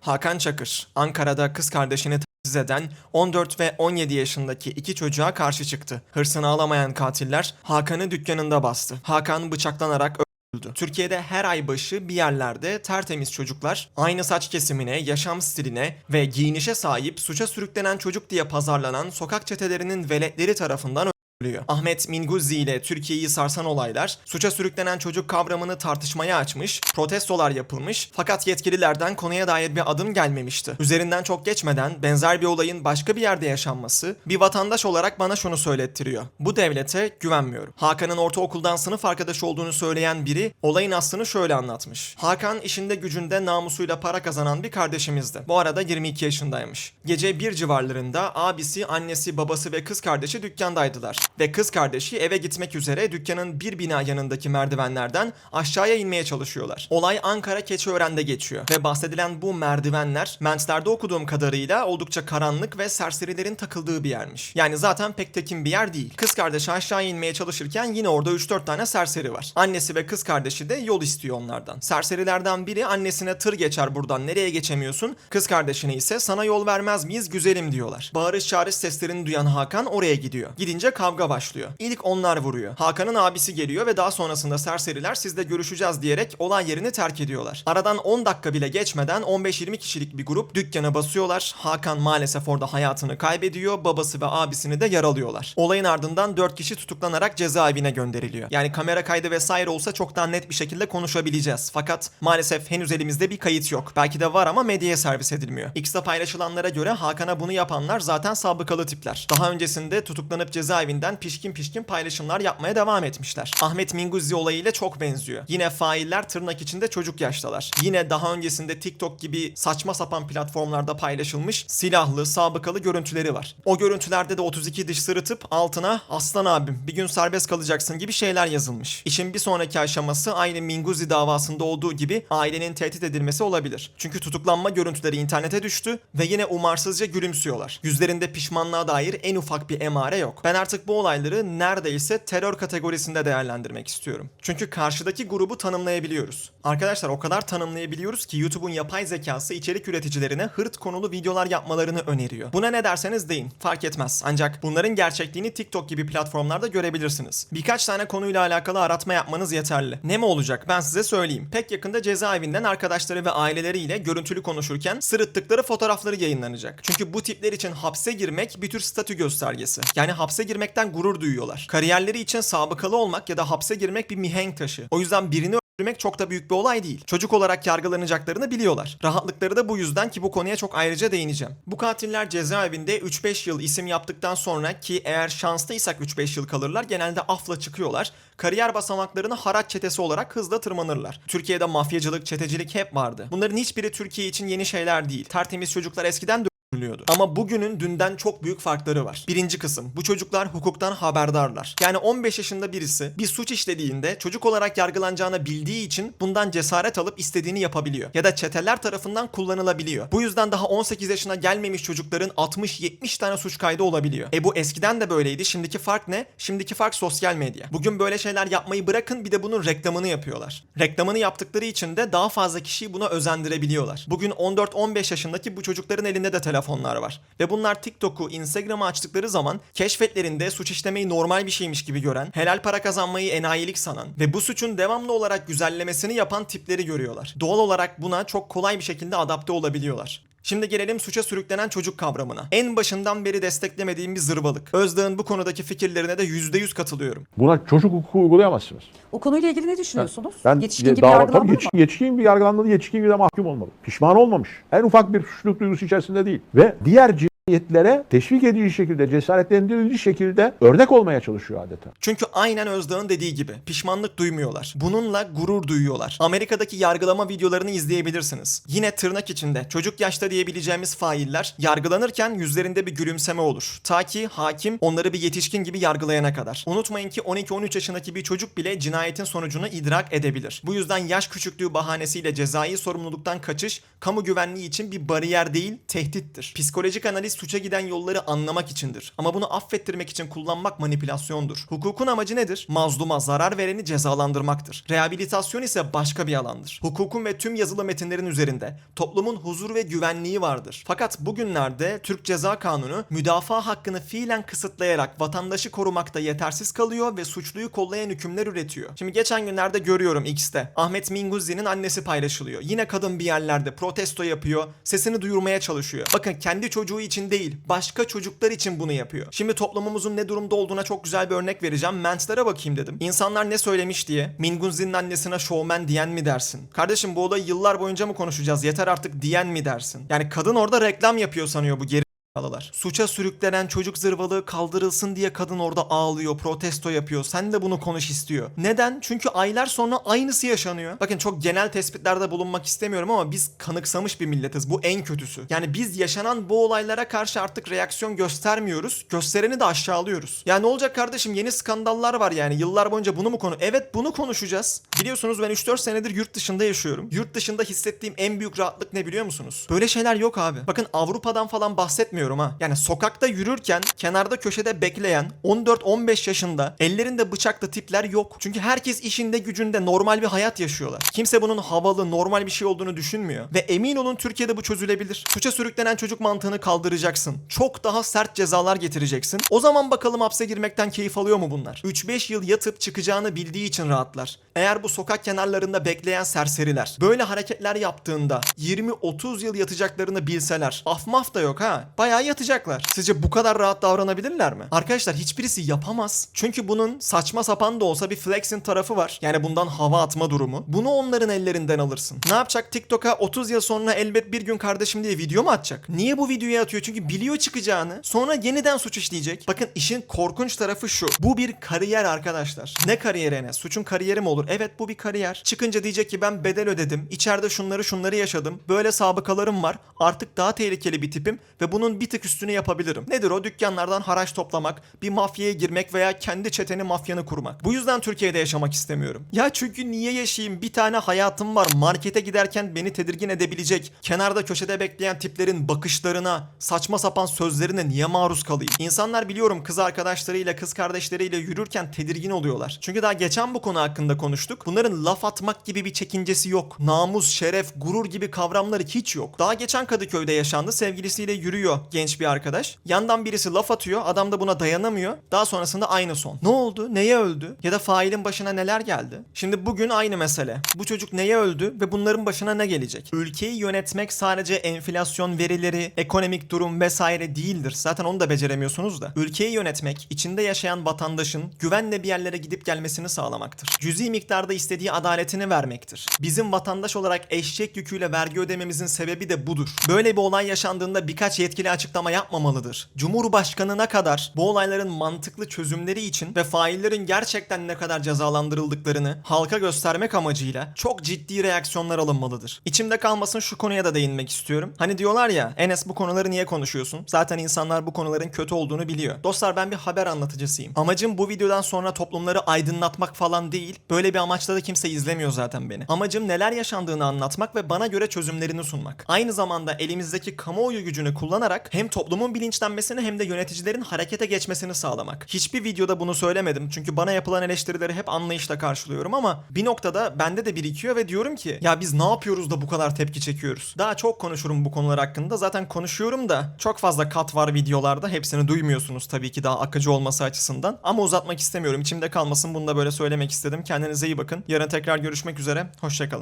Hakan Çakır, Ankara'da kız kardeşini taciz eden 14 ve 17 yaşındaki iki çocuğa karşı çıktı. Hırsını alamayan katiller Hakan'ı dükkanında bastı. Hakan bıçaklanarak öldü. Türkiye'de her ay başı bir yerlerde tertemiz çocuklar aynı saç kesimine, yaşam stiline ve giyinişe sahip suça sürüklenen çocuk diye pazarlanan sokak çetelerinin veletleri tarafından öldürülüyor. Ahmet Minguzzi ile Türkiye'yi sarsan olaylar, suça sürüklenen çocuk kavramını tartışmaya açmış, protestolar yapılmış fakat yetkililerden konuya dair bir adım gelmemişti. Üzerinden çok geçmeden benzer bir olayın başka bir yerde yaşanması bir vatandaş olarak bana şunu söylettiriyor. Bu devlete güvenmiyorum. Hakan'ın ortaokuldan sınıf arkadaşı olduğunu söyleyen biri olayın aslını şöyle anlatmış. Hakan işinde gücünde namusuyla para kazanan bir kardeşimizdi. Bu arada 22 yaşındaymış. Gece bir civarlarında abisi, annesi, babası ve kız kardeşi dükkandaydılar. Ve kız kardeşi eve gitmek üzere dükkanın bir bina yanındaki merdivenlerden aşağıya inmeye çalışıyorlar. Olay Ankara Keçiören'de geçiyor. Ve bahsedilen bu merdivenler mentlerde okuduğum kadarıyla oldukça karanlık ve serserilerin takıldığı bir yermiş. Yani zaten pek tekin bir yer değil. Kız kardeşi aşağı inmeye çalışırken yine orada 3-4 tane serseri var. Annesi ve kız kardeşi de yol istiyor onlardan. Serserilerden biri annesine tır geçer buradan nereye geçemiyorsun? Kız kardeşine ise sana yol vermez miyiz güzelim diyorlar. Bağırış çağrış seslerini duyan Hakan oraya gidiyor. Gidince kavga başlıyor. İlk onlar vuruyor. Hakan'ın abisi geliyor ve daha sonrasında serseriler sizle görüşeceğiz diyerek olay yerini terk ediyorlar. Aradan 10 dakika bile geçmeden 15-20 kişilik bir grup dükkana basıyorlar. Hakan maalesef orada hayatını kaybediyor. Babası ve abisini de yaralıyorlar. Olayın ardından 4 kişi tutuklanarak cezaevine gönderiliyor. Yani kamera kaydı vesaire olsa çok daha net bir şekilde konuşabileceğiz. Fakat maalesef henüz elimizde bir kayıt yok. Belki de var ama medyaya servis edilmiyor. X'te paylaşılanlara göre Hakan'a bunu yapanlar zaten sabıkalı tipler. Daha öncesinde tutuklanıp cezaevinden pişkin pişkin paylaşımlar yapmaya devam etmişler. Ahmet Minguzzi olayıyla çok benziyor. Yine failler tırnak içinde çocuk yaştalar. Yine daha öncesinde TikTok gibi saçma sapan platformlarda paylaşılmış silahlı, sabıkalı görüntüleri var. O görüntülerde de 32 diş sırıtıp altına aslan abim bir gün serbest kalacaksın gibi şeyler yazılmış. İşin bir sonraki aşaması aynı Minguzzi davasında olduğu gibi ailenin tehdit edilmesi olabilir. Çünkü tutuklanma görüntüleri internete düştü ve yine umarsızca gülümsüyorlar. Yüzlerinde pişmanlığa dair en ufak bir emare yok. Ben artık bu olayları neredeyse terör kategorisinde değerlendirmek istiyorum. Çünkü karşıdaki grubu tanımlayabiliyoruz. Arkadaşlar o kadar tanımlayabiliyoruz ki YouTube'un yapay zekası içerik üreticilerine hırt konulu videolar yapmalarını öneriyor. Buna ne derseniz deyin fark etmez. Ancak bunların gerçekliğini TikTok gibi platformlarda görebilirsiniz. Birkaç tane konuyla alakalı aratma yapmanız yeterli. Ne mi olacak ben size söyleyeyim. Pek yakında cezaevinden arkadaşları ve aileleriyle görüntülü konuşurken sırıttıkları fotoğrafları yayınlanacak. Çünkü bu tipler için hapse girmek bir tür statü göstergesi. Yani hapse girmekten gurur duyuyorlar. Kariyerleri için sabıkalı olmak ya da hapse girmek bir mihenk taşı. O yüzden birini öldürmek çok da büyük bir olay değil. Çocuk olarak yargılanacaklarını biliyorlar. Rahatlıkları da bu yüzden ki bu konuya çok ayrıca değineceğim. Bu katiller cezaevinde 3-5 yıl isim yaptıktan sonra ki eğer şanslıysak 3-5 yıl kalırlar genelde afla çıkıyorlar. Kariyer basamaklarını haraç çetesi olarak hızla tırmanırlar. Türkiye'de mafyacılık, çetecilik hep vardı. Bunların hiçbiri Türkiye için yeni şeyler değil. Tertemiz çocuklar eskiden de öldürülüyordu. Ama bugünün dünden çok büyük farkları var. Birinci kısım. Bu çocuklar hukuktan haberdarlar. Yani 15 yaşında birisi bir suç işlediğinde çocuk olarak yargılanacağını bildiği için bundan cesaret alıp istediğini yapabiliyor. Ya da çeteler tarafından kullanılabiliyor. Bu yüzden daha 18 yaşına gelmemiş çocukların 60-70 tane suç kaydı olabiliyor. E bu eskiden de böyleydi. Şimdiki fark ne? Şimdiki fark sosyal medya. Bugün böyle şeyler yapmayı bırakın bir de bunun reklamını yapıyorlar. Reklamını yaptıkları için de daha fazla kişiyi buna özendirebiliyorlar. Bugün 14-15 yaşındaki bu çocukların elinde de telefonlar var. Ve bunlar TikTok'u, Instagram'ı açtıkları zaman keşfetlerinde suç işlemeyi normal bir şeymiş gibi gören, helal para kazanmayı enayilik sanan ve bu suçun devamlı olarak güzellemesini yapan tipleri görüyorlar. Doğal olarak buna çok kolay bir şekilde adapte olabiliyorlar. Şimdi gelelim suça sürüklenen çocuk kavramına. En başından beri desteklemediğim bir zırvalık. Özdağ'ın bu konudaki fikirlerine de %100 katılıyorum. Buna çocuk hukuku uygulayamazsınız. O konuyla ilgili ne düşünüyorsunuz? Ben yetişkin gibi dava- yargılanmalı tabii mı? yetişkin, yetişkin gibi yargılanmalı, yetişkin gibi de mahkum olmalı. Pişman olmamış. En ufak bir suçluluk duygusu içerisinde değil. Ve diğer cinayetlere teşvik edici şekilde, cesaretlendirici şekilde örnek olmaya çalışıyor adeta. Çünkü aynen Özdağ'ın dediği gibi pişmanlık duymuyorlar. Bununla gurur duyuyorlar. Amerika'daki yargılama videolarını izleyebilirsiniz. Yine tırnak içinde çocuk yaşta diyebileceğimiz failler yargılanırken yüzlerinde bir gülümseme olur. Ta ki hakim onları bir yetişkin gibi yargılayana kadar. Unutmayın ki 12-13 yaşındaki bir çocuk bile cinayetin sonucunu idrak edebilir. Bu yüzden yaş küçüklüğü bahanesiyle cezai sorumluluktan kaçış kamu güvenliği için bir bariyer değil, tehdittir. Psikolojik analist suça giden yolları anlamak içindir. Ama bunu affettirmek için kullanmak manipülasyondur. Hukukun amacı nedir? Mazluma zarar vereni cezalandırmaktır. Rehabilitasyon ise başka bir alandır. Hukukun ve tüm yazılı metinlerin üzerinde toplumun huzur ve güvenliği vardır. Fakat bugünlerde Türk Ceza Kanunu müdafaa hakkını fiilen kısıtlayarak vatandaşı korumakta yetersiz kalıyor ve suçluyu kollayan hükümler üretiyor. Şimdi geçen günlerde görüyorum X'te. Ahmet Minguzzi'nin annesi paylaşılıyor. Yine kadın bir yerlerde protesto yapıyor, sesini duyurmaya çalışıyor. Bakın kendi çocuğu için değil, başka çocuklar için bunu yapıyor. Şimdi toplumumuzun ne durumda olduğuna çok güzel bir örnek vereceğim. Menslere bakayım dedim. İnsanlar ne söylemiş diye. Minguzzi'nin annesine şovmen diyen mi dersin? Kardeşim bu olayı yıllar boyunca mı konuşacağız? Yeter artık diyen mi dersin? Yani kadın orada reklam yapıyor sanıyor bu geri Alılar. Suça sürüklenen çocuk zırvalığı kaldırılsın diye kadın orada ağlıyor, protesto yapıyor. Sen de bunu konuş istiyor. Neden? Çünkü aylar sonra aynısı yaşanıyor. Bakın çok genel tespitlerde bulunmak istemiyorum ama biz kanıksamış bir milletiz. Bu en kötüsü. Yani biz yaşanan bu olaylara karşı artık reaksiyon göstermiyoruz. Göstereni de aşağılıyoruz. Ya ne olacak kardeşim? Yeni skandallar var yani. Yıllar boyunca bunu mu konu? Evet bunu konuşacağız. Biliyorsunuz ben 3-4 senedir yurt dışında yaşıyorum. Yurt dışında hissettiğim en büyük rahatlık ne biliyor musunuz? Böyle şeyler yok abi. Bakın Avrupa'dan falan bahsetmiyorum ha. Yani sokakta yürürken kenarda köşede bekleyen 14-15 yaşında ellerinde bıçaklı tipler yok. Çünkü herkes işinde gücünde normal bir hayat yaşıyorlar. Kimse bunun havalı normal bir şey olduğunu düşünmüyor. Ve emin olun Türkiye'de bu çözülebilir. Suça sürüklenen çocuk mantığını kaldıracaksın. Çok daha sert cezalar getireceksin. O zaman bakalım hapse girmekten keyif alıyor mu bunlar? 3-5 yıl yatıp çıkacağını bildiği için rahatlar. Eğer bu sokak kenarlarında bekleyen serseriler böyle hareketler yaptığında 20-30 yıl yatacaklarını bilseler af maf da yok ha. Bayağı yatacaklar. Sizce bu kadar rahat davranabilirler mi? Arkadaşlar hiçbirisi yapamaz. Çünkü bunun saçma sapan da olsa bir flexing tarafı var. Yani bundan hava atma durumu. Bunu onların ellerinden alırsın. Ne yapacak TikTok'a 30 yıl sonra elbet bir gün kardeşim diye video mu atacak? Niye bu videoyu atıyor? Çünkü biliyor çıkacağını. Sonra yeniden suç işleyecek. Bakın işin korkunç tarafı şu. Bu bir kariyer arkadaşlar. Ne kariyeri Enes? Suçun kariyeri mi olur? Evet bu bir kariyer. Çıkınca diyecek ki ben bedel ödedim. İçeride şunları şunları yaşadım. Böyle sabıkalarım var. Artık daha tehlikeli bir tipim ve bunun bir tık üstünü yapabilirim. Nedir o? Dükkanlardan haraç toplamak, bir mafyaya girmek veya kendi çeteni mafyanı kurmak. Bu yüzden Türkiye'de yaşamak istemiyorum. Ya çünkü niye yaşayayım? Bir tane hayatım var. Markete giderken beni tedirgin edebilecek, kenarda köşede bekleyen tiplerin bakışlarına, saçma sapan sözlerine niye maruz kalayım? İnsanlar biliyorum kız arkadaşlarıyla, kız kardeşleriyle yürürken tedirgin oluyorlar. Çünkü daha geçen bu konu hakkında konuştuk. Bunların laf atmak gibi bir çekincesi yok. Namus, şeref, gurur gibi kavramları hiç yok. Daha geçen Kadıköy'de yaşandı. Sevgilisiyle yürüyor genç bir arkadaş. Yandan birisi laf atıyor. Adam da buna dayanamıyor. Daha sonrasında aynı son. Ne oldu? Neye öldü? Ya da failin başına neler geldi? Şimdi bugün aynı mesele. Bu çocuk neye öldü ve bunların başına ne gelecek? Ülkeyi yönetmek sadece enflasyon verileri, ekonomik durum vesaire değildir. Zaten onu da beceremiyorsunuz da. Ülkeyi yönetmek, içinde yaşayan vatandaşın güvenle bir yerlere gidip gelmesini sağlamaktır. Cüzi miktarda istediği adaletini vermektir. Bizim vatandaş olarak eşek yüküyle vergi ödememizin sebebi de budur. Böyle bir olay yaşandığında birkaç yetkili açıklama yapmamalıdır. Cumhurbaşkanına kadar bu olayların mantıklı çözümleri için ve faillerin gerçekten ne kadar cezalandırıldıklarını halka göstermek amacıyla çok ciddi reaksiyonlar alınmalıdır. İçimde kalmasın şu konuya da değinmek istiyorum. Hani diyorlar ya Enes bu konuları niye konuşuyorsun? Zaten insanlar bu konuların kötü olduğunu biliyor. Dostlar ben bir haber anlatıcısıyım. Amacım bu videodan sonra toplumları aydınlatmak falan değil. Böyle bir amaçla da kimse izlemiyor zaten beni. Amacım neler yaşandığını anlatmak ve bana göre çözümlerini sunmak. Aynı zamanda elimizdeki kamuoyu gücünü kullanarak hem toplumun bilinçlenmesini hem de yöneticilerin harekete geçmesini sağlamak. Hiçbir videoda bunu söylemedim çünkü bana yapılan eleştirileri hep anlayışla karşılıyorum ama bir noktada bende de birikiyor ve diyorum ki ya biz ne yapıyoruz da bu kadar tepki çekiyoruz? Daha çok konuşurum bu konular hakkında. Zaten konuşuyorum da çok fazla kat var videolarda. Hepsini duymuyorsunuz tabii ki daha akıcı olması açısından. Ama uzatmak istemiyorum. İçimde kalmasın bunu da böyle söylemek istedim. Kendinize iyi bakın. Yarın tekrar görüşmek üzere. Hoşçakalın.